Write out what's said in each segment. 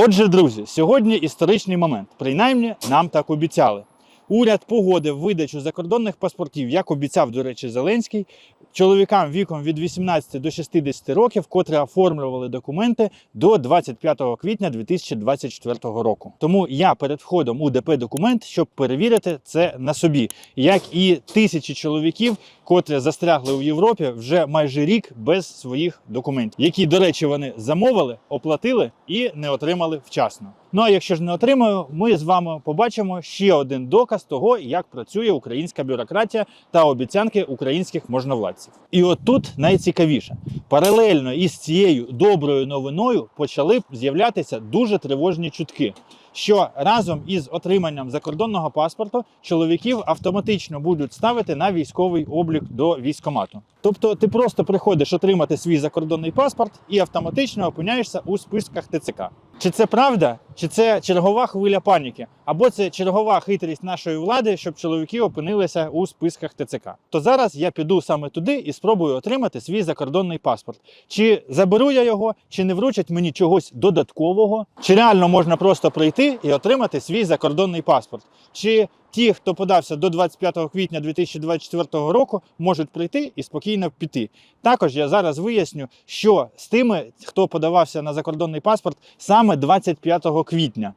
Отже, друзі, сьогодні історичний момент. Принаймні, нам так обіцяли. Уряд погодив видачу закордонних паспортів, як обіцяв, до речі, Зеленський, чоловікам віком від 18 до 60 років, котрі оформлювали документи до 25 квітня 2024 року. Тому я перед входом у ДП документ, щоб перевірити це на собі, як і тисячі чоловіків, котрі застрягли у Європі вже майже рік без своїх документів, які, до речі, вони замовили, оплатили і не отримали вчасно. Ну а якщо ж не отримаю, ми з вами побачимо ще один доказ того, як працює українська бюрократія та обіцянки українських можновладців. І от тут найцікавіше. Паралельно із цією доброю новиною почали з'являтися дуже тривожні чутки. Що разом із отриманням закордонного паспорту чоловіків автоматично будуть ставити на військовий облік до військкомату. Тобто ти просто приходиш отримати свій закордонний паспорт і автоматично опиняєшся у списках ТЦК. Чи це правда, чи це чергова хвиля паніки, або це чергова хитрість нашої влади, щоб чоловіки опинилися у списках ТЦК? То зараз я піду саме туди і спробую отримати свій закордонний паспорт. Чи заберу я його, чи не вручать мені чогось додаткового, чи реально можна просто прийти і отримати свій закордонний паспорт? Чи ті, хто подався до 25 квітня 2024 року, можуть прийти і спокійно піти. Також я зараз виясню, що з тими, хто подавався на закордонний паспорт саме 25 квітня.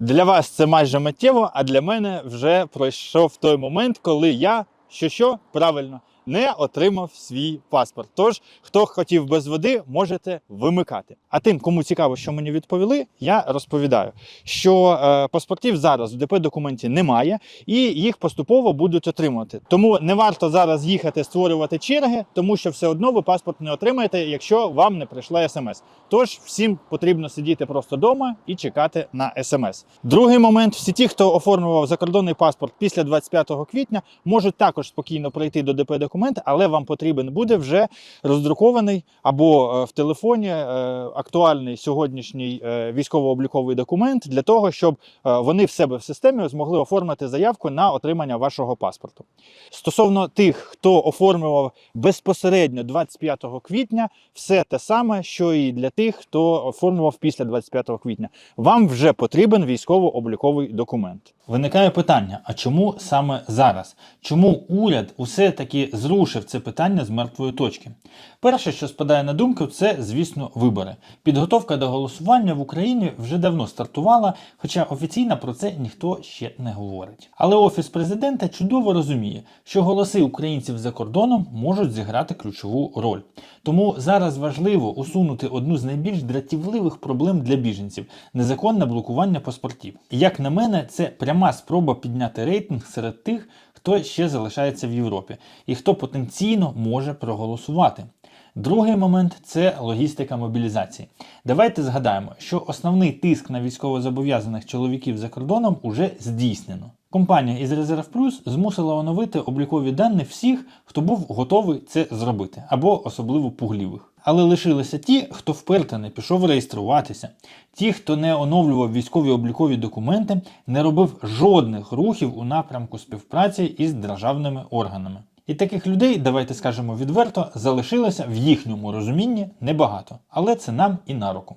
Для вас це майже миттєво, а для мене вже пройшов той момент, коли я що що правильно не отримав свій паспорт. Тож, хто хотів без води, можете вимикати. А тим, кому цікаво, що мені відповіли, я розповідаю, що е, паспортів зараз в ДП документі немає, і їх поступово будуть отримувати. Тому не варто зараз їхати створювати черги, тому що все одно ви паспорт не отримаєте, якщо вам не прийшла смс. Тож всім потрібно сидіти просто вдома і чекати на смс. Другий момент: всі ті, хто оформлював закордонний паспорт після 25 квітня, можуть також спокійно прийти до ДП документ, але вам потрібен буде вже роздрукований або е, в телефоні е, актуальний сьогоднішній е, військово-обліковий документ для того, щоб вони в себе в системі змогли оформити заявку на отримання вашого паспорту. Стосовно тих, хто оформлював безпосередньо 25 квітня, все те саме, що і для тих, хто оформлював після 25 квітня. Вам вже потрібен військово-обліковий документ. Виникає питання: а чому саме зараз? Чому уряд усе таки зрушив це питання з мертвої точки? Перше, що спадає на думку, це, звісно, вибори. Підготовка до голосування в Україні вже давно стартувала, хоча офіційно про це ніхто ще не говорить. Але офіс президента чудово розуміє, що голоси українців за кордоном можуть зіграти ключову роль. Тому зараз важливо усунути одну з найбільш дратівливих проблем для біженців незаконне блокування паспортів. Як на мене, це пряма спроба підняти рейтинг серед тих, хто ще залишається в Європі і хто потенційно може проголосувати. Другий момент це логістика мобілізації. Давайте згадаємо, що основний тиск на військовозобов'язаних чоловіків за кордоном уже здійснено. Компанія із Резерв Плюс змусила оновити облікові дані всіх, хто був готовий це зробити, або особливо пугливих. Але лишилися ті, хто вперто не пішов реєструватися, ті, хто не оновлював військові облікові документи, не робив жодних рухів у напрямку співпраці із державними органами. І таких людей, давайте скажемо відверто, залишилося в їхньому розумінні небагато, але це нам і на руку.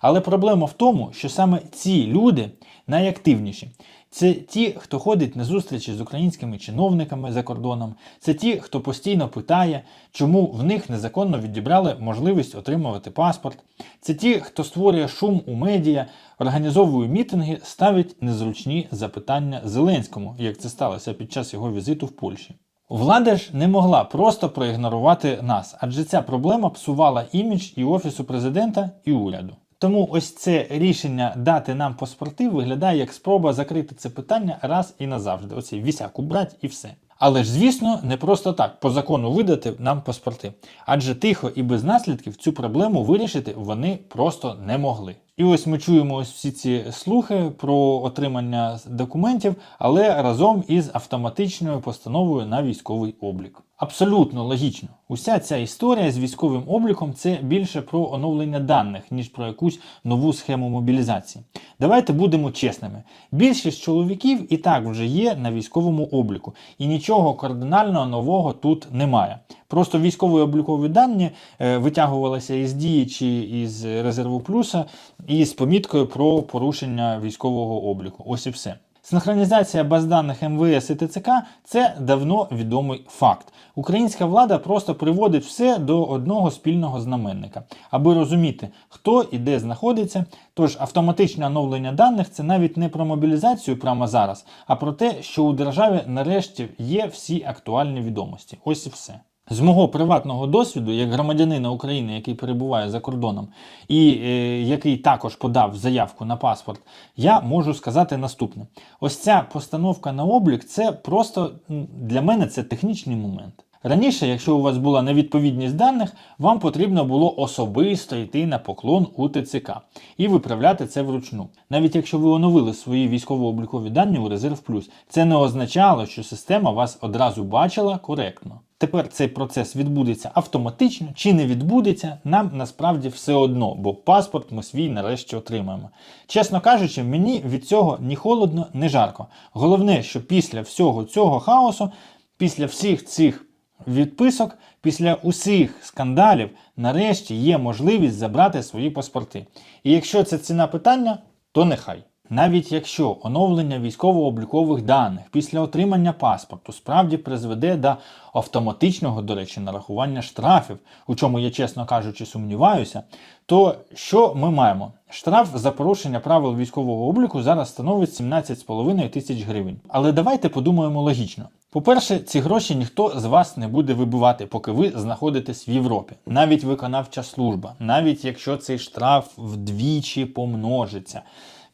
Але проблема в тому, що саме ці люди найактивніші. Це ті, хто ходить на зустрічі з українськими чиновниками за кордоном. Це ті, хто постійно питає, чому в них незаконно відібрали можливість отримувати паспорт. Це ті, хто створює шум у медіа, організовує мітинги, ставить незручні запитання Зеленському, як це сталося під час його візиту в Польщі. Влада ж не могла просто проігнорувати нас, адже ця проблема псувала імідж і офісу президента, і уряду. Тому ось це рішення дати нам паспорти виглядає як спроба закрити це питання раз і назавжди. Оці вісяк убрать і все. Але ж, звісно, не просто так по закону видати нам паспорти. Адже тихо і без наслідків цю проблему вирішити вони просто не могли. І ось ми чуємо ось всі ці слухи про отримання документів, але разом із автоматичною постановою на військовий облік. Абсолютно логічно. Уся ця історія з військовим обліком це більше про оновлення даних, ніж про якусь нову схему мобілізації. Давайте будемо чесними. Більшість чоловіків і так вже є на військовому обліку, і нічого кардинально нового тут немає. Просто військові облікові дані е, витягувалися із дії чи із резерву плюса і з поміткою про порушення військового обліку. Ось і все. Синхронізація баз даних МВС і ТЦК це давно відомий факт. Українська влада просто приводить все до одного спільного знаменника, аби розуміти, хто і де знаходиться. Тож автоматичне оновлення даних це навіть не про мобілізацію прямо зараз, а про те, що у державі нарешті є всі актуальні відомості. Ось і все. З мого приватного досвіду, як громадянина України, який перебуває за кордоном, і е, який також подав заявку на паспорт, я можу сказати наступне: ось ця постановка на облік це просто для мене це технічний момент. Раніше, якщо у вас була невідповідність даних, вам потрібно було особисто йти на поклон у ТЦК і виправляти це вручну. Навіть якщо ви оновили свої військово-облікові дані у Резерв Плюс, це не означало, що система вас одразу бачила коректно. Тепер цей процес відбудеться автоматично чи не відбудеться, нам насправді все одно, бо паспорт ми свій нарешті отримаємо. Чесно кажучи, мені від цього ні холодно, ні жарко. Головне, що після всього цього хаосу, після всіх цих відписок, після усіх скандалів, нарешті є можливість забрати свої паспорти. І якщо це ціна питання, то нехай. Навіть якщо оновлення військово-облікових даних після отримання паспорту справді призведе до автоматичного, до речі, нарахування штрафів, у чому я, чесно кажучи, сумніваюся, то що ми маємо? Штраф за порушення правил військового обліку зараз становить 17,5 тисяч гривень. Але давайте подумаємо логічно. По-перше, ці гроші ніхто з вас не буде вибивати, поки ви знаходитесь в Європі. Навіть виконавча служба, навіть якщо цей штраф вдвічі помножиться,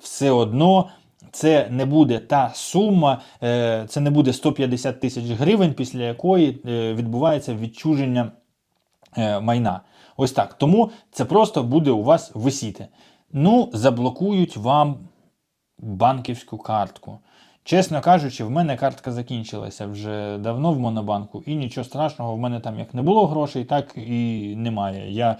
все одно це не буде та сума, е, це не буде 150 тисяч гривень, після якої е, відбувається відчуження е, майна. Ось так. Тому це просто буде у вас висіти. Ну, заблокують вам банківську картку. Чесно кажучи, в мене картка закінчилася вже давно в Монобанку, і нічого страшного, в мене там як не було грошей, так і немає. Я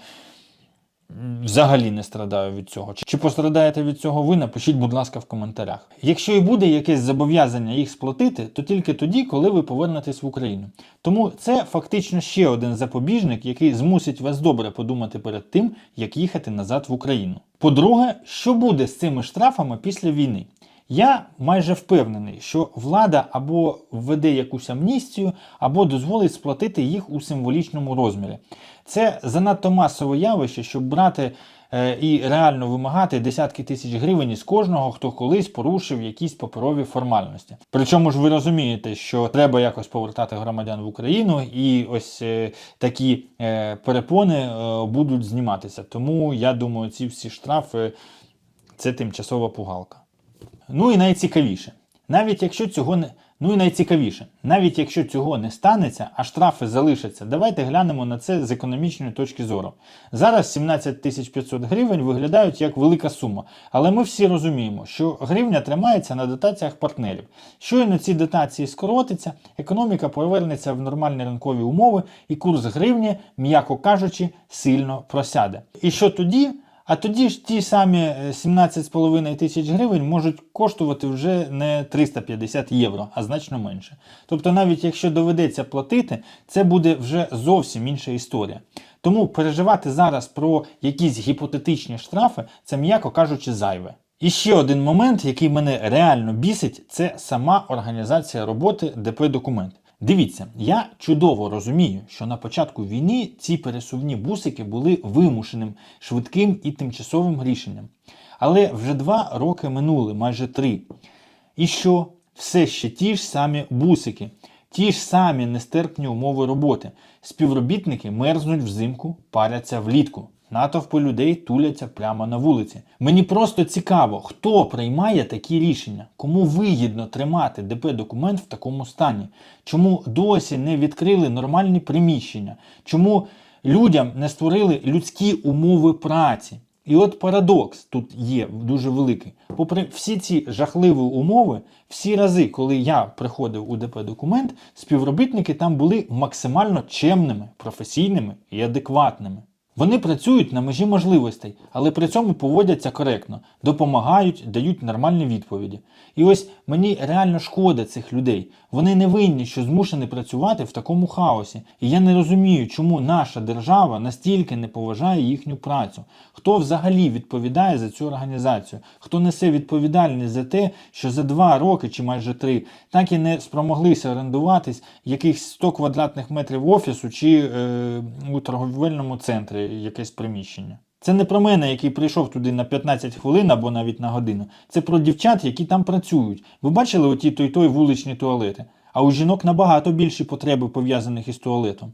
взагалі не страдаю від цього. Чи пострадаєте від цього ви? Напишіть, будь ласка, в коментарях. Якщо і буде якесь зобов'язання їх сплатити, то тільки тоді, коли ви повернетесь в Україну. Тому це фактично ще один запобіжник, який змусить вас добре подумати перед тим, як їхати назад в Україну. По-друге, що буде з цими штрафами після війни? Я майже впевнений, що влада або введе якусь амністію, або дозволить сплатити їх у символічному розмірі. Це занадто масове явище, щоб брати е, і реально вимагати десятки тисяч гривень із кожного, хто колись порушив якісь паперові формальності. Причому ж ви розумієте, що треба якось повертати громадян в Україну, і ось е, такі е, перепони будуть зніматися. Тому я думаю, ці всі штрафи це тимчасова пугалка. Ну і найцікавіше, навіть якщо цього не. Ну і найцікавіше, навіть якщо цього не станеться, а штрафи залишаться, давайте глянемо на це з економічної точки зору. Зараз 17 тисяч 500 гривень виглядають як велика сума, але ми всі розуміємо, що гривня тримається на дотаціях партнерів. Щойно ці дотації скоротиться, економіка повернеться в нормальні ринкові умови, і курс гривні, м'яко кажучи, сильно просяде. І що тоді? А тоді ж ті самі е, 17,5 тисяч гривень можуть коштувати вже не 350 євро, а значно менше. Тобто, навіть якщо доведеться платити, це буде вже зовсім інша історія. Тому переживати зараз про якісь гіпотетичні штрафи, це м'яко кажучи, зайве. І ще один момент, який мене реально бісить, це сама організація роботи ДП документ. Дивіться, я чудово розумію, що на початку війни ці пересувні бусики були вимушеним, швидким і тимчасовим рішенням. Але вже два роки минули, майже три. І що? Все ще ті ж самі бусики, ті ж самі нестерпні умови роботи. Співробітники мерзнуть взимку, паряться влітку. Натовпи людей туляться прямо на вулиці. Мені просто цікаво, хто приймає такі рішення, кому вигідно тримати ДП документ в такому стані, чому досі не відкрили нормальні приміщення, чому людям не створили людські умови праці. І от парадокс тут є дуже великий. Попри всі ці жахливі умови, всі рази, коли я приходив у ДП документ, співробітники там були максимально чемними, професійними і адекватними. Вони працюють на межі можливостей, але при цьому поводяться коректно, допомагають, дають нормальні відповіді. І ось мені реально шкода цих людей. Вони не винні, що змушені працювати в такому хаосі. І я не розумію, чому наша держава настільки не поважає їхню працю. Хто взагалі відповідає за цю організацію? Хто несе відповідальність за те, що за два роки чи майже три так і не спромоглися орендуватись якихось 100 квадратних метрів офісу чи е, у торговельному центрі якесь приміщення? Це не про мене, який прийшов туди на 15 хвилин або навіть на годину. Це про дівчат, які там працюють. Ви бачили оті той той вуличні туалети? А у жінок набагато більші потреби пов'язаних із туалетом.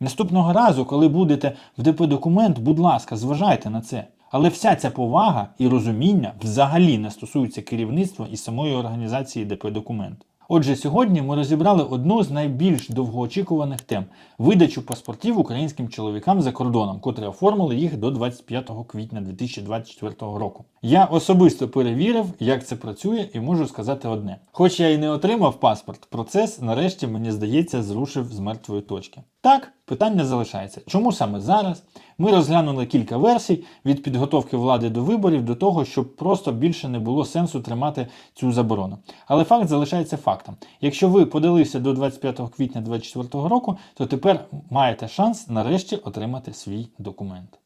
Наступного разу, коли будете в ДП документ, будь ласка, зважайте на це. Але вся ця повага і розуміння взагалі не стосується керівництва і самої організації ДП документ. Отже, сьогодні ми розібрали одну з найбільш довгоочікуваних тем видачу паспортів українським чоловікам за кордоном, котрі оформили їх до 25 квітня 2024 року. Я особисто перевірив, як це працює, і можу сказати одне: хоч я і не отримав паспорт, процес нарешті мені здається зрушив з мертвої точки. Так, питання залишається. Чому саме зараз? Ми розглянули кілька версій від підготовки влади до виборів до того, щоб просто більше не було сенсу тримати цю заборону. Але факт залишається фактом. Якщо ви подалися до 25 квітня 2024 року, то тепер маєте шанс нарешті отримати свій документ.